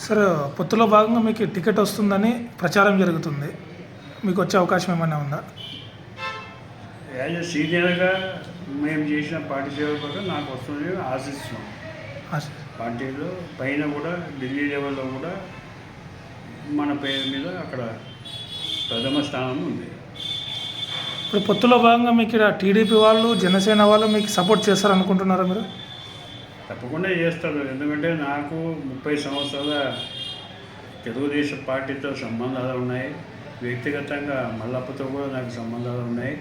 Sir పొత్తులో భాగంగా మీకు టికెట్ వస్తుందని ప్రచారం జరుగుతుంది. మీకు వచ్చే అవకాశం ఏమైనా ఉందా? యాజ్ ఎ సీనియర్గా మేము చేసిన పార్టీ సేవ కూడా నాకు వస్తుంది ఆశిస్తున్నాం. ఆశ- పార్టీలో పైన కూడా ఢిల్లీ లెవెల్లో కూడా మన పేరు మీద అక్కడ ప్రథమ స్థానం ఉంది. ఇప్పుడు పొత్తులో భాగంగా మీకు ఇక్కడ టీడీపీ వాళ్ళు జనసేన వాళ్ళు మీకు సపోర్ట్ చేస్తారు అనుకుంటున్నారా మీరు? తప్పకుండా చేస్తారు ఎందుకంటే నాకు ముప్పై సంవత్సరాల తెలుగుదేశం పార్టీతో సంబంధాలు ఉన్నాయి. వ్యక్తిగతంగా మల్లప్పతో కూడా నాకు సంబంధాలు ఉన్నాయి.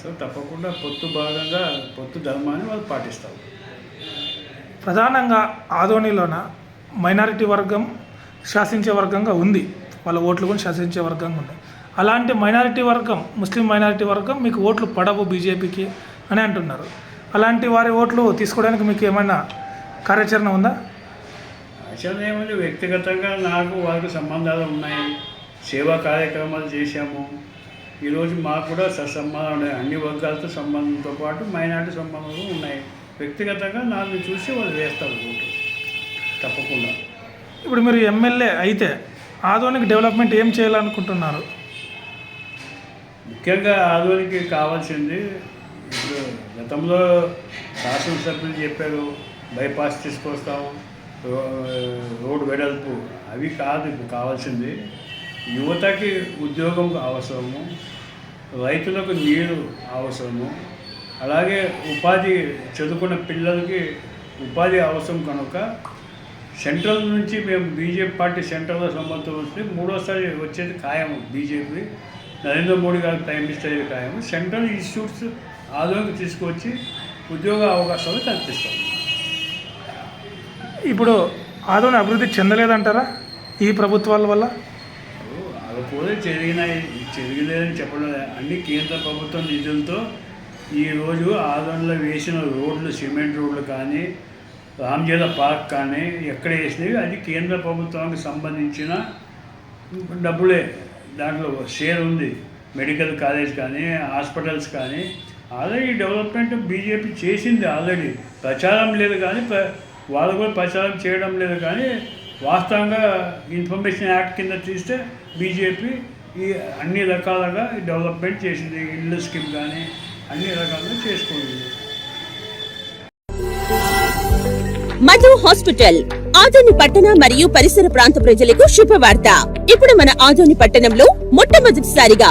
సో తప్పకుండా పొత్తు భాగంగా పొత్తు ధర్మాన్ని వాళ్ళు పాటిస్తారు. ప్రధానంగా ఆదోనిలోన మైనారిటీ వర్గం శాసించే వర్గంగా ఉంది. వాళ్ళ ఓట్లు కూడా శాసించే వర్గంగా ఉంది అలాంటి మైనారిటీ వర్గం ముస్లిం మైనారిటీ వర్గం మీకు ఓట్లు పడవు బీజేపీకి అని అంటున్నారు. అలాంటి వారి ఓట్లు తీసుకోవడానికి మీకు ఏమైనా కార్యాచరణ ఉందా? యాక్చువల్ ఏముంది? వ్యక్తిగతంగా నాకు వాళ్ళకి సంబంధాలు ఉన్నాయి. సేవా కార్యక్రమాలు చేశాము. ఈరోజు మాకు కూడా సత్సంబంధాలు ఉన్నాయి. అన్ని వర్గాలతో సంబంధంతో పాటు మైనార్టీ సంబంధాలు ఉన్నాయి. వ్యక్తిగతంగా నన్ను చూసి వాళ్ళు వేస్తారు ఓటు. తప్పకుండా. ఇప్పుడు మీరు ఎమ్మెల్యే అయితే ఆదోనికి డెవలప్మెంట్ ఏం చేయాలనుకుంటున్నారు? ముఖ్యంగా ఆధునికి కావాల్సింది ఇప్పుడు గతంలో శాసనసభ్యులు చెప్పారు బైపాస్ తీసుకొస్తాము రో- రోడ్డు వెడల్పు. అవి కాదు ఇప్పుడు కావాల్సింది యువతకి ఉద్యోగం అవసరము రైతులకు నీరు అవసరము అలాగే ఉపాధి చదువుకున్న పిల్లలకి ఉపాధి అవసరం కనుక సెంట్రల్ నుంచి మేము బీజేపీ పార్టీ సెంట్రల్లో సంబంధం వస్తే మూడోసారి వచ్చేది ఖాయం బీజేపీ. నరేంద్ర మోడీ గారు ప్రైమ్ మినిస్టర్ ఖాయము. ఖాయం సెంట్రల్ ఇన్స్టిట్యూట్స్ ఆదోళనకు తీసుకొచ్చి ఉద్యోగ అవకాశాలు కల్పిస్తాం. ఇప్పుడు ఆదోని అభివృద్ధి చెందలేదంటారా ఈ ప్రభుత్వాల వల్ల? కూడా జరిగినాయి జరిగలేదని చెప్పడం. అన్ని కేంద్ర ప్రభుత్వం నిధులతో ఈరోజు ఆదోళనలో వేసిన రోడ్లు సిమెంట్ రోడ్లు కానీ రామ్జీల పార్క్ కానీ ఎక్కడ వేసినవి? అది కేంద్ర ప్రభుత్వానికి సంబంధించిన డబ్బులే. దాంట్లో షేర్ ఉంది. మెడికల్ కాలేజ్ కానీ హాస్పిటల్స్ కానీ ఆల్రెడీ డెవలప్మెంట్ బీజేపీ చేసింది ఆల్రెడీ. ప్రచారం లేదు కానీ వాళ్ళు కూడా ప్రచారం చేయడం లేదు కానీ వాస్తవంగా ఇన్ఫర్మేషన్ యాక్ట్ కింద తీస్తే బీజేపీ ఈ అన్ని రకాలుగా డెవలప్మెంట్ చేసింది. ఇల్లు స్కీమ్ కానీ అన్ని రకాలుగా చేసుకుంది. మధు హాస్పిటల్ ఆదోని పట్టణ మరియు పరిసర ప్రాంత ప్రజలకు శుభవార్త. ఇప్పుడు మన ఆదోని పట్టణంలో మొట్టమొదటిసారిగా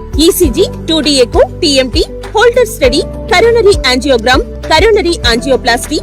ECG two D echo TMT Holter study coronary angiogram coronary angioplasty